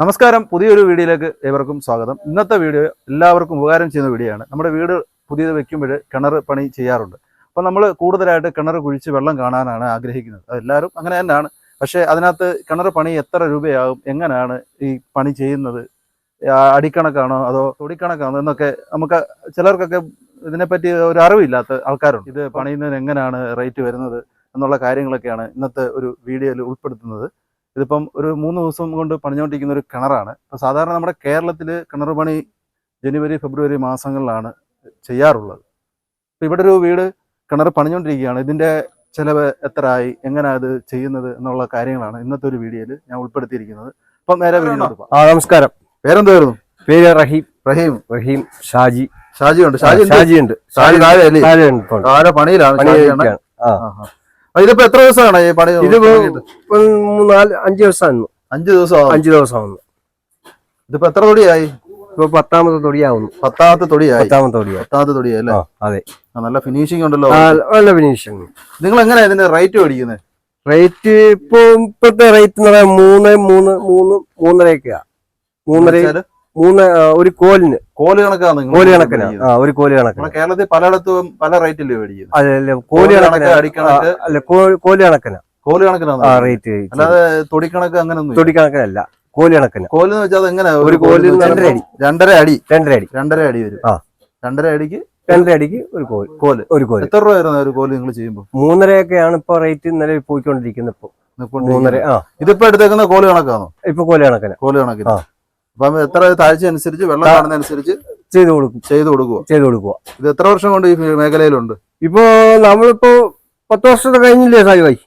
നമസ്കാരം. പുതിയൊരു വീഡിയോയിലേക്ക് ഏവർക്കും സ്വാഗതം. ഇന്നത്തെ വീഡിയോ എല്ലാവർക്കും ഉപകാരം ചെയ്യുന്ന വീഡിയോ ആണ്. നമ്മുടെ വീട് പുതിയത് വെക്കുമ്പോൾ കിണർ പണി ചെയ്യാറുണ്ട്. അപ്പം നമ്മൾ കൂടുതലായിട്ട് കിണർ കുഴിച്ച് വെള്ളം കാണാനാണ് ആഗ്രഹിക്കുന്നത്. എല്ലാവരും അങ്ങനെ തന്നെയാണ്. പക്ഷേ അതിനകത്ത് കിണർ പണി എത്ര രൂപയാകും? എങ്ങനെയാണ് ഈ പണി ചെയ്യുന്നത്? അടിക്കണക്കാണോ അതോ തൊടിക്കണക്കാണോ എന്നൊക്കെ നമുക്ക് ചിലർക്കൊക്കെ ഇതിനെപ്പറ്റി ഒരു അറിവില്ലാത്ത ആൾക്കാരുണ്ട്. ഇത് പണിയുന്നതിന് എങ്ങനെയാണ് റേറ്റ് വരുന്നത് എന്നുള്ള കാര്യങ്ങളൊക്കെയാണ് ഇന്നത്തെ ഒരു വീഡിയോയിൽ ഉൾപ്പെടുത്തുന്നത്. ഇതിപ്പം ഒരു മൂന്ന് ദിവസം കൊണ്ട് പണിഞ്ഞുകൊണ്ടിരിക്കുന്ന ഒരു കിണറാണ്. ഇപ്പം സാധാരണ നമ്മുടെ കേരളത്തിൽ കിണർ പണി ജനുവരി ഫെബ്രുവരി മാസങ്ങളിലാണ് ചെയ്യാറുള്ളത്. ഇപ്പം ഇവിടെ ഒരു വീട് കിണർ പണിഞ്ഞുകൊണ്ടിരിക്കുകയാണ്. ഇതിന്റെ ചിലവ് എത്രയായി? ആയി എങ്ങനെയാണ് ഇത് ചെയ്യുന്നത് എന്നുള്ള കാര്യങ്ങളാണ് ഇന്നത്തെ ഒരു വീഡിയോയിൽ ഞാൻ ഉൾപ്പെടുത്തിയിരിക്കുന്നത്. അപ്പം നേരെ ആ നമസ്കാരം. പേരെന്തായിരുന്നു പേര് റഹീം. റഹീം. റഹീം ഷാജി. ഷാജി ഉണ്ട് ഷാജി. ഷാജി ഉണ്ട് ഷാജി താഴെ താഴെ പണിയിലാണ്. പണി ഇതിപ്പോ എത്ര ദിവസമാണ് ഈ പണി ഇത് അഞ്ച് ദിവസം അഞ്ചു അഞ്ച് ദിവസം ആവും. അഞ്ച് ദിവസം ആവുന്നു ഇതിപ്പോ എത്ര തൊടിയായി? ഇപ്പൊ പത്താമത്തെ തൊടിയാവുന്നു. പത്താമത്തെ തൊടിയായി? പത്താമത്തെ തൊടിയായി. പത്താമത്തെ തൊടിയായി അല്ലേ? അതെ. നല്ല ഫിനിഷിംഗ് ഉണ്ടല്ലോ. നല്ല ഫിനിഷിംഗ് നിങ്ങൾ എങ്ങനെയാ ഇതിന്റെ റേറ്റ് മേടിക്കുന്നത് റേറ്റ് ഇപ്പൊ ഇപ്പത്തെ റേറ്റ് എന്ന് പറയാൻ മൂന്ന് മൂന്ന് മൂന്ന് മൂന്നരയൊക്കെയാ. മൂന്നര മൂന്ന് ഒരു കോലിന്. കോലി കണക്കാണ് കോലി കണക്കിനാ. ആ ഒരു കോലി കണക്കിന്. കേരളത്തിൽ പലയിടത്തും പല റേറ്റില്ലേ മേടിക്കുന്നത്? അല്ല. കോൽ കോൽ കണക്കിന്. കണക്ക്, അടിക്കണക്ക്. അല്ല കോൽ കണക്കിനാ. കോൽ കണക്കിനാണ് ആ റേറ്റ് അല്ലാതെ തൊടിക്കണക്ക് അങ്ങനെ തൊടിക്കണക്കിനല്ല കോലി കോൽ കണക്കിന്. കോലി എന്ന് വെച്ചാൽ എങ്ങനെ ഒരു കോലി രണ്ടര അടി. രണ്ടര അടി. രണ്ടര അടി. രണ്ടര അടി വരും. ആ. രണ്ടര അടിക്ക് രണ്ടര അടിക്ക് ഒരു കോലി. കോൽ. ഒരു കോലി. എത്ര രൂപ വരുന്ന ഒരു കോലി നിങ്ങൾ ചെയ്യുമ്പോൾ? മൂന്നരയൊക്കെയാണ് ഇപ്പൊ റേറ്റ് ഇന്നലെ പോയിക്കൊണ്ടിരിക്കുന്നത് ഇപ്പൊ. മൂന്നര ആ. ഇതിപ്പോ എടുത്തേക്കുന്ന കോലി കണക്കാണോ? ഇപ്പൊ കോലി കണക്കിന്. കോലി കണക്കിന്. ആ. അപ്പം എത്ര താഴ്ച അനുസരിച്ച് വെള്ളം കാണുന്നതനുസരിച്ച് ചെയ്തു കൊടുക്കും. ചെയ്തു കൊടുക്കുക ചെയ്തു കൊടുക്കുക ഇത് എത്ര വർഷം കൊണ്ട് ഈ മേഖലയിലുണ്ട്? ഇപ്പൊ നമ്മളിപ്പോ പത്ത് വർഷം കഴിഞ്ഞില്ലേ സായുവായി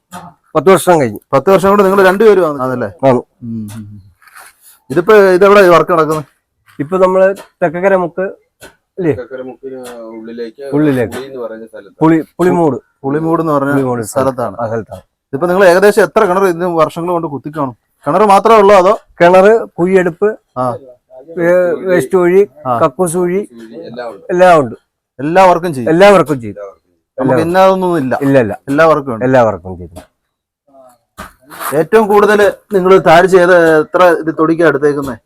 പത്ത് വർഷം കഴിഞ്ഞു. പത്ത് വർഷം കൊണ്ട് നിങ്ങൾ രണ്ടുപേരും ഉം. ഇതിപ്പോ ഇതെവിടെ വർക്ക് നടക്കുന്നത്? ഇപ്പൊ നമ്മൾ തെക്കക്കര മുക്ക് ഉള്ളിലേക്ക്. പുളി പുളിമൂട്. പുളിമൂട് എന്ന് പറഞ്ഞ സ്ഥലത്താണ്. ഇതിപ്പോ നിങ്ങൾ ഏകദേശം എത്ര കിണർ ഇന്ന് വർഷങ്ങൾ കൊണ്ട് കുത്തിക്കാണും? കിണർ മാത്രമേ ഉള്ളൂ അതോ? കിണറ് കുഴിയെടുപ്പ് ആ. വേസ്റ്റ് കുഴി ആ. കക്കൂസ് കുഴി എല്ലാം ഉണ്ട് എല്ലാവർക്കും ചെയ്യും. എല്ലാവർക്കും ചെയ്തു നമുക്ക് ഇന്നതൊന്നും ഇല്ല. ഇല്ല ഇല്ല. എല്ലാവർക്കും ഉണ്ട്. എല്ലാവർക്കും ചെയ്തു ഏറ്റവും കൂടുതൽ നിങ്ങൾ താഴ് ചെയ്ത് എത്ര ഇത് തൊടിക്കാൻ എടുത്തേക്കുന്നത്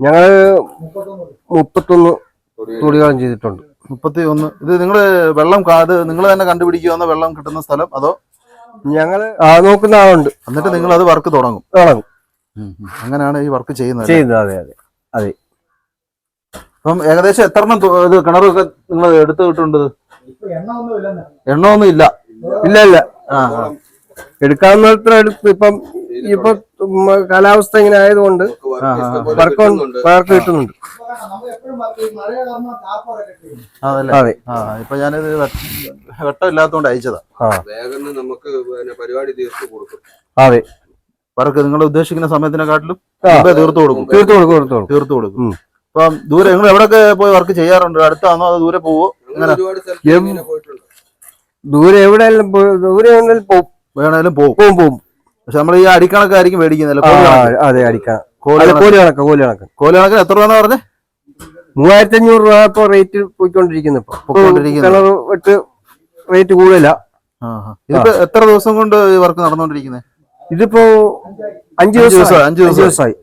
ഞങ്ങൾ മുപ്പത്തൊന്ന് തൊടികളും ചെയ്തിട്ടുണ്ട്. മുപ്പത്തി ഒന്ന് ഇത് നിങ്ങൾ വെള്ളം അത് നിങ്ങൾ തന്നെ കണ്ടുപിടിക്കുമെന്ന വെള്ളം കിട്ടുന്ന സ്ഥലം? അതോ? ഞങ്ങൾ ആ നോക്കുന്ന ആളുണ്ട്. എന്നിട്ട് നിങ്ങൾ അത് വർക്ക് തുടങ്ങും. തുടങ്ങും. അങ്ങനെയാണ് ഈ വർക്ക് ചെയ്യുന്നത് ചെയ്യുന്നത്. അതെ അതെ. അതെ. അപ്പം ഏകദേശം എത്ര എണ്ണം ഇത് കിണറൊക്കെ നിങ്ങൾ എടുത്തു കിട്ടുന്നത് എണ്ണമൊന്നും ഇല്ല. ഇല്ല ഇല്ല. ആ എടുക്കാവുന്ന എടുത്ത് ഇപ്പം ഇപ്പൊ കാലാവസ്ഥ ഇങ്ങനെ ആയതുകൊണ്ട് വർക്ക് കിട്ടുന്നുണ്ട്. വർക്ക് കിട്ടുന്നുണ്ട്. അതെ. ആ ഇപ്പൊ ഞാനിത് വെട്ടമില്ലാത്തോണ്ട് അയച്ചതാ. വേഗം നമുക്ക് പരിപാടി തീർത്ത് കൊടുക്കും. അതെ. വർക്ക് നിങ്ങൾ ഉദ്ദേശിക്കുന്ന സമയത്തിനെക്കാട്ടിലും. തീർത്തു കൊടുക്കും. തീർത്തു കൊടുക്കും തീർത്തു കൊടുക്കും. അപ്പം ദൂരെ നിങ്ങൾ എവിടെയൊക്കെ പോയി വർക്ക് ചെയ്യാറുണ്ട്? അടുത്താണോ അതോ ദൂരെ പോവോ? പോയിട്ടുണ്ട്. ദൂരെ എവിടെയെങ്കിലും പോ- ദൂരെ എവിടെയെങ്കിലും പോവും. വേണേലും പോകും പോകും പോകും പക്ഷെ നമ്മൾ ഈ അടിക്കണക്കായിരിക്കും മേടിക്കുന്നില്ല മേടിക്കുന്നല്ലേ അതെ അടിക്കാം. കോൽ അല്ല കണക്ക്. കോലി കണക്ക് കോലി കണക്കിന് എത്ര രൂപ പറഞ്ഞേ? മൂവായിരത്തി അഞ്ഞൂറ് രൂപ ഇപ്പൊ റേറ്റ് പോയിക്കൊണ്ടിരിക്കുന്നു ഇപ്പൊ. വെട്ട് റേറ്റ് കൂടുതല. ഇതിപ്പോ എത്ര ദിവസം കൊണ്ട് ഈ വർക്ക് നടന്നുകൊണ്ടിരിക്കുന്നത് ഇതിപ്പോ അഞ്ചു അഞ്ച് ദിവസം ദിവസം, അഞ്ച് അഞ്ചു ദിവസം. ദിവസമായി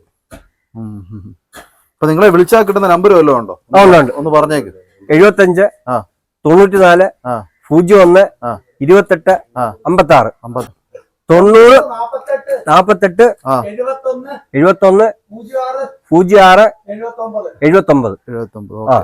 അപ്പൊ നിങ്ങളെ വിളിച്ചാൽ കിട്ടുന്ന നമ്പർ വല്ലതും ഉണ്ടോ ആ, ഉണ്ട്. ഒന്ന് പറഞ്ഞേക്ക് എഴുപത്തഞ്ച് ആ. തൊണ്ണൂറ്റിനാല് ആ. പൂജ്യം ഒന്ന് ആ. ഇരുപത്തെട്ട് ആ. അമ്പത്തി ആറ് അമ്പത് തൊണ്ണൂറ് നാപ്പത്തെട്ട് ആ എഴുപത്തൊന്ന് പൂജ്യം ആറ് എഴുപത്തി ഒമ്പത് എഴുപത്തി ഒമ്പത് ആ.